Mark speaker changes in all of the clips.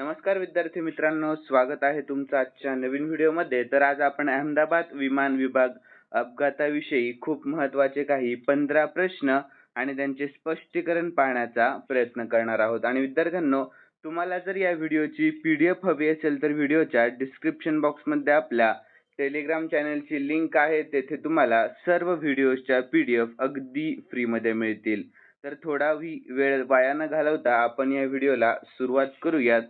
Speaker 1: नमस्कार विद्यार्थी मित्रांनो स्वागत आहे तुमचं आजच्या नवीन व्हिडिओमध्ये. तर आज आपण अहमदाबाद विमान विभाग अपघाताविषयी खूप महत्त्वाचे काही पंधरा प्रश्न आणि त्यांचे स्पष्टीकरण पाहण्याचा प्रयत्न करणार आहोत. आणि विद्यार्थ्यांनो तुम्हाला जर या व्हिडिओची पी डी एफ हवी असेल तर व्हिडिओच्या डिस्क्रिप्शन बॉक्समध्ये आपल्या टेलिग्राम चॅनलची लिंक आहे. तेथे तुम्हाला सर्व व्हिडिओजच्या पी डी एफ अगदी फ्रीमध्ये मिळतील. तर थोडा वेळ वाया न घालवता आपण या व्हिडिओला सुरुवात करूयात.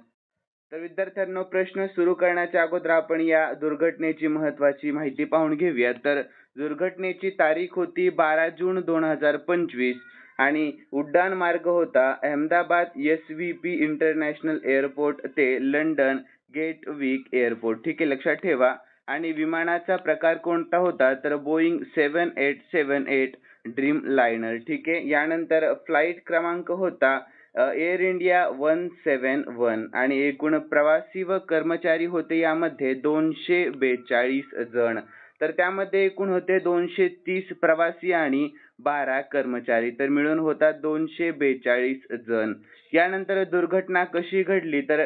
Speaker 1: तर विद्यार्थ्यांनो प्रश्न सुरू करण्याच्या अगोदर आपण या दुर्घटनेची महत्वाची माहिती पाहून घेऊया तर दुर्घटनेची तारीख होती बारा जून दोन हजार पंचवीस आणि उड्डाण मार्ग होता Ahmedabad S V P international airport ते लंडन गेट वीक एअरपोर्ट. ठीक आहे लक्षात ठेवा. आणि विमानाचा प्रकार कोणता होता? तर Boeing seven eight seven eight Dreamliner. ठीक आहे यानंतर फ्लाईट क्रमांक होता Air India one seven one आणि एकूण प्रवासी व कर्मचारी होते यामध्ये दोनशे बेचाळीस जण. तर त्यामध्ये एकूण होते दोनशे तीस प्रवासी आणि बारा कर्मचारी. तर मिळून होतात दोनशे बेचाळीस जण. यानंतर दुर्घटना कशी घडली? तर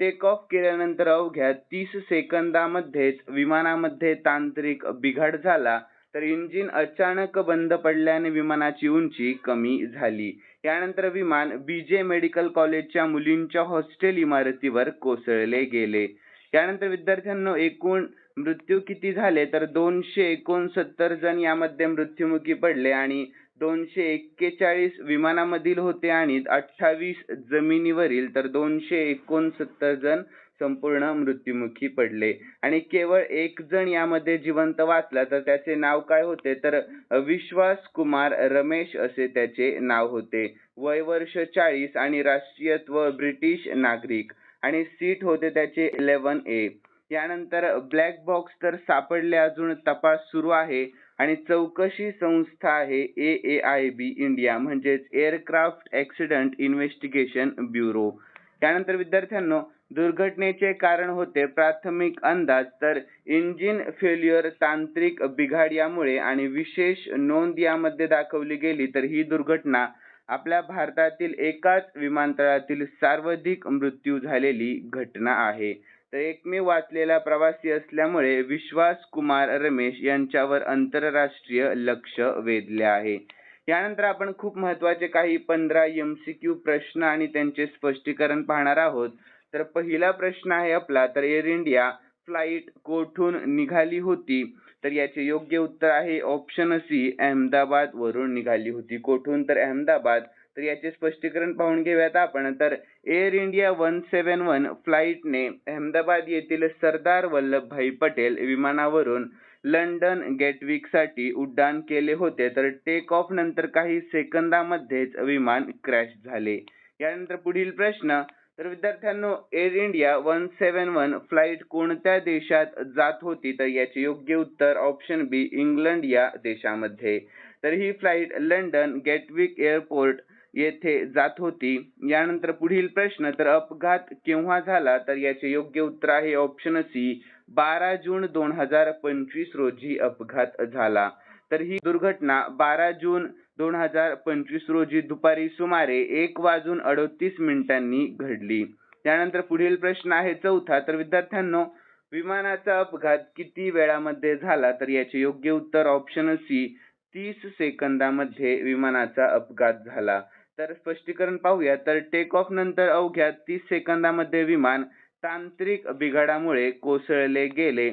Speaker 1: टेक ऑफ केल्यानंतर अवघ्या तीस सेकंदामध्येच विमानामध्ये तांत्रिक बिघाड झाला. तर इंजिन अचानक बंद पडल्याने विमानाची उंची कमी झाली. यानंतर विमान बीजे मेडिकल कॉलेजच्या मुलींच्या हॉस्टेल इमारतीवर कोसळले गेले. यानंतर विद्यार्थ्यांना एकूण मृत्यू किती झाले? तर दोनशे एकोणसत्तर जण यामध्ये मृत्युमुखी पडले आणि दोनशे एक्केचाळीस विमानामधील होते आणि अठ्ठावीस जमिनीवरील तर दोनशे एकोणसत्तर जण संपूर्ण मृत्युमुखी पडले. आणि केवळ एक जण यामध्ये जिवंत वाचला तर त्याचे नाव काय होते? तर विश्वास कुमार रमेश असे त्याचे नाव होते. वय वर्ष चाळीस आणि राष्ट्रीयत्व ब्रिटिश नागरिक. आणि सीट होते त्याचे इलेव्हन ए. यानंतर ब्लॅक बॉक्स तर सापडले अजून तपास सुरू आहे. आणि चौकशी संस्था आहे A A I B India म्हणजेच एअरक्राफ्ट ऍक्सिडेंट इन्व्हेस्टिगेशन ब्युरो. त्यानंतर विद्यार्थ्यांनो दुर्घटनेचे कारण होते प्राथमिक अंदाज तर इंजिन फेल्युअर तांत्रिक बिघाड यामुळे आणि विशेष नोंद यामध्ये दाखवली गेली तर ही दुर्घटना आपल्या भारतातील एकाच विमानतळातील सर्वाधिक मृत्यू झालेली घटना आहे. तर एकमेव वाचलेला प्रवासी असल्यामुळे विश्वास कुमार रमेश यांच्यावर आंतरराष्ट्रीय लक्ष वेधले आहे. यानंतर आपण खूप महत्त्वाचे काही पंधरा एम सी क्यू प्रश्न आणि त्यांचे स्पष्टीकरण पाहणार आहोत. तर पहिला प्रश्न आहे आपला तर एअर इंडिया फ्लाईट कोठून निघाली होती? तर याचे योग्य उत्तर आहे ऑप्शन सी अहमदाबाद वरून निघाली होती. कोठून? तर अहमदाबाद. तर याचे स्पष्टीकरण पाहून घेऊयात आपण. तर Air India one seven one फ्लाईटने Ahmedabad येथील सरदार वल्लभभाई पटेल विमानावरून लंडन गेटविकसाठी उड्डाण केले होते. तर टेक ऑफ नंतर काही सेकंदामध्येच विमान क्रॅश झाले. यानंतर पुढील प्रश्न तर विद्यार्थ्यांनो Air India one seven one flight कोणत्या देशात जात होती? तर याचे योग्य उत्तर ऑप्शन बी इंग्लंड या देशामध्ये. तर ही फ्लाईट लंडन गेटविक एअरपोर्ट येथे जात होती. यानंतर पुढील प्रश्न तर अपघात केव्हा झाला? तर याचे योग्य उत्तर आहे ऑप्शन सी बारा जून दोन हजार पंचवीस रोजी अपघात झाला. तर ही दुर्घटना बारा जून दोन हजार पंचवीस रोजी दुपारी सुमारे एक वाजून अडोतीस मिनिटांनी घडली. त्यानंतर पुढील प्रश्न आहे चौथा. तर विद्यार्थ्यांनो विमानाचा अपघात किती वेळामध्ये झाला? तर याचे योग्य उत्तर ऑप्शन सी तीस सेकंदामध्ये विमानाचा अपघात झाला. तर स्पष्टीकरण पाहूया. तर टेक ऑफ नंतर अवघ्या तीस सेकंदामध्ये विमान तांत्रिक बिघाडामुळे कोसळले गेले.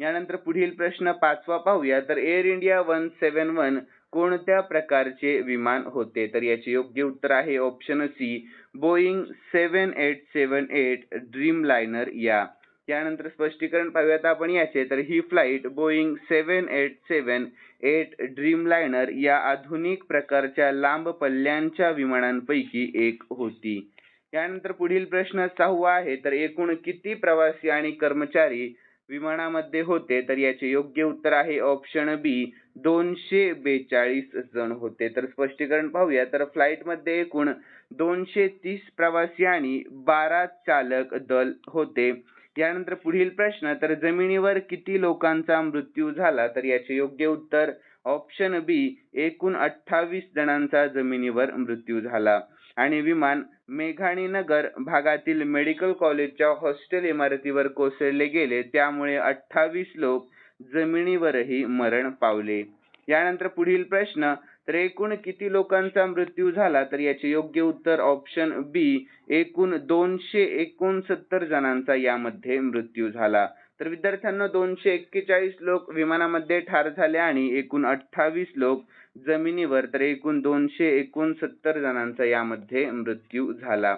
Speaker 1: यानंतर पुढील प्रश्न पाचवा पाहूया. तर Air India one seven one कोणत्या प्रकारचे विमान होते? तर याचे योग्य उत्तर आहे option C Boeing seven eight seven eight Dreamliner या. यानंतर स्पष्टीकरण पाहूयात आपण याचे. तर ही flight Boeing seven eight seven eight Dreamliner या आधुनिक प्रकारच्या लांब पल्ल्यांच्या विमानांपैकी एक होती. यानंतर पुढील प्रश्न सहावा आहे. तर एकूण किती प्रवासी आणि कर्मचारी विमानामध्ये होते तर याचे योग्य उत्तर आहे ऑप्शन बी दोनशे बेचाळीस जण होते. तर स्पष्टीकरण पाहूया. तर फ्लाईटमध्ये एकूण दोनशे तीस प्रवासी आणि बारा चालक दल होते. यानंतर पुढील प्रश्न तर जमिनीवर किती लोकांचा मृत्यू झाला? तर याचे योग्य उत्तर ऑप्शन बी एकूण अठ्ठावीस जणांचा जमिनीवर मृत्यू झाला. आणि विमान मेघाणीनगर भागातील मेडिकल कॉलेजच्या हॉस्टेल इमारतीवर कोसळले गेले. त्यामुळे अठ्ठावीस लोक जमिनीवरही मरण पावले. यानंतर पुढील प्रश्न तर एकूण किती लोकांचा मृत्यू झाला? तर याचे योग्य उत्तर ऑप्शन बी एकूण दोनशे एकोणसत्तर जणांचा यामध्ये मृत्यू झाला. तर विद्यार्थ्यांना दोनशे एक्केचाळीस लोक विमानामध्ये ठार झाले आणि एकूण अठ्ठावीस लोक जमिनीवर तर एकूण दोनशे एकोणसत्तर जणांचा यामध्ये मृत्यू झाला.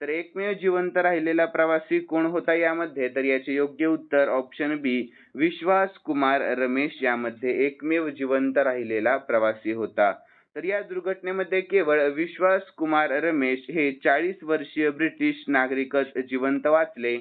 Speaker 1: तर एकमेव जिवंत राहिलेला प्रवासी कोण होता यामध्ये? तर याचे योग्य उत्तर ऑप्शन बी विश्वास कुमार रमेश यामध्ये एकमेव जिवंत राहिलेला प्रवासी होता. तर या दुर्घटनेमध्ये केवळ विश्वास कुमार रमेश हे चाळीस वर्षीय ब्रिटिश नागरिकच जिवंत वाचले.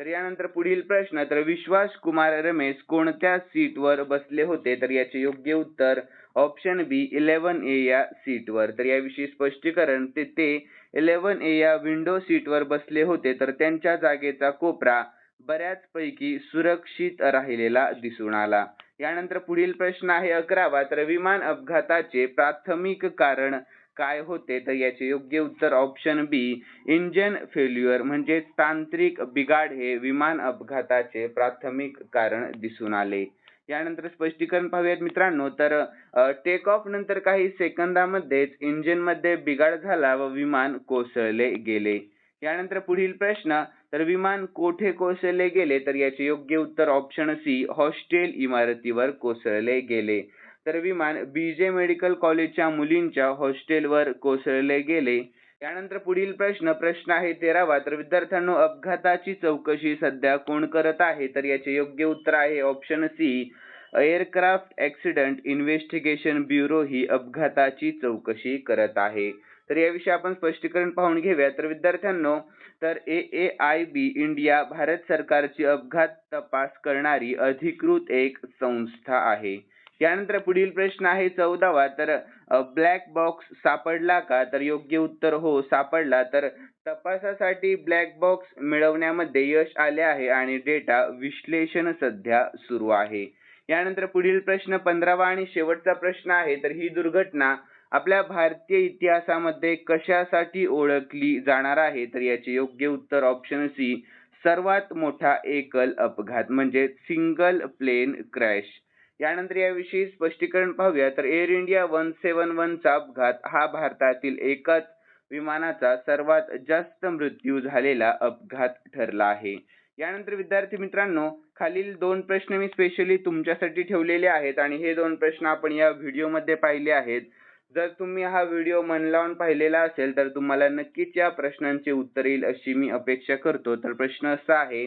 Speaker 1: तर यानंतर पुढील प्रश्न तर विश्वास कुमार रमेश कोणत्या सीटवर बसले होते? तर याचे योग्य उत्तर ऑप्शन बी इलेव्हन ए या सीटवर. तर याविषयी स्पष्टीकरण ते ते इलेव्हन ए या विंडो सीटवर बसले होते. तर त्यांच्या जागेचा कोपरा बऱ्याचपैकी सुरक्षित राहिलेला दिसून आला. यानंतर पुढील प्रश्न आहे अकरावा. तर विमान अपघाताचे प्राथमिक कारण काय होते तर याचे योग्य उत्तर ऑप्शन बी इंजन फेल्युअर म्हणजे तांत्रिक बिघाड हे विमान अपघाताचे प्राथमिक कारण दिसून आले. यानंतर स्पष्टीकरण पाहूयात मित्रांनो तर टेक ऑफ नंतर काही सेकंदामध्येच इंजिनमध्ये बिघाड झाला व विमान कोसळले गेले. यानंतर पुढील प्रश्न तर विमान कोठे कोसळले गेले? तर याचे योग्य उत्तर ऑप्शन सी हॉस्टेल इमारतीवर कोसळले गेले. तर विमान बी जे मेडिकल कॉलेजच्या मुलींच्या हॉस्टेलवर कोसळले गेले. त्यानंतर पुढील प्रश्न प्रश्न आहे तेरावा. तर विद्यार्थ्यांनो अपघाताची चौकशी सध्या कोण करत आहे? तर याचे योग्य उत्तर आहे option C aircraft accident investigation bureau ही अपघाताची चौकशी करत आहे. तर याविषयी आपण स्पष्टीकरण पाहून घेऊया. तर विद्यार्थ्यांनो तर A A I B India Bharat सरकारची अपघात तपास करणारी अधिकृत एक संस्था आहे. यानंतर पुढील प्रश्न आहे चौदावा. तर ब्लॅक बॉक्स सापडला का? तर योग्य उत्तर हो सापडला. तर तपासासाठी ब्लॅक बॉक्स मिळवण्यामध्ये यश आले आहे आणि डेटा विश्लेषण सध्या सुरू आहे. यानंतर पुढील प्रश्न पंधरावा आणि शेवटचा प्रश्न आहे. तर ही दुर्घटना आपल्या भारतीय इतिहासामध्ये कशासाठी ओळखली जाणार आहे? तर याचे योग्य उत्तर ऑप्शन सी सर्वात मोठा एकल अपघात म्हणजे सिंगल प्लेन क्रॅश यानंतर याविषयी स्पष्टीकरण पाहूया. तर एअर इंडिया वन सेवन वनचा अपघात हा भारतातील एकाच विमानाचा सर्वात जास्त मृत्यू झालेला अपघात ठरला आहे. यानंतर विद्यार्थी मित्रांनो खालील दोन प्रश्न मी स्पेशली तुमच्यासाठी ठेवलेले आहेत आणि हे दोन प्रश्न आपण या व्हिडिओमध्ये पाहिले आहेत. जर तुम्ही हा व्हिडिओ मन लावून पाहिलेला असेल तर तुम्हाला नक्कीच या प्रश्नांचे उत्तर येईल अशी मी अपेक्षा करतो. तर प्रश्न असा आहे.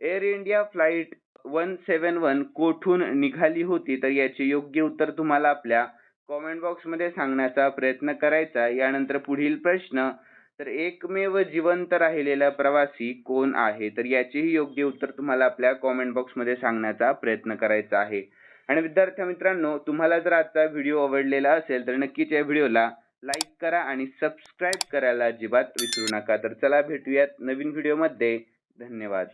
Speaker 1: Air India flight one seven one कोठून निघाली होती तर याचे योग्य उत्तर तुम्हाला आपल्या कॉमेंट बॉक्समध्ये सांगण्याचा प्रयत्न करायचा यानंतर पुढील प्रश्न तर एकमेव जिवंत राहिलेला प्रवासी कोण आहे? तर याचेही योग्य उत्तर तुम्हाला आपल्या कॉमेंट बॉक्समध्ये सांगण्याचा प्रयत्न करायचा आहे. आणि विद्यार्थी मित्रांनो तुम्हाला जर आजचा व्हिडिओ आवडलेला असेल तर नक्कीच या व्हिडिओला लाईक करा आणि सबस्क्राईब करायला अजिबात विसरू नका. तर चला भेटूयात नवीन व्हिडिओमध्ये धन्यवाद.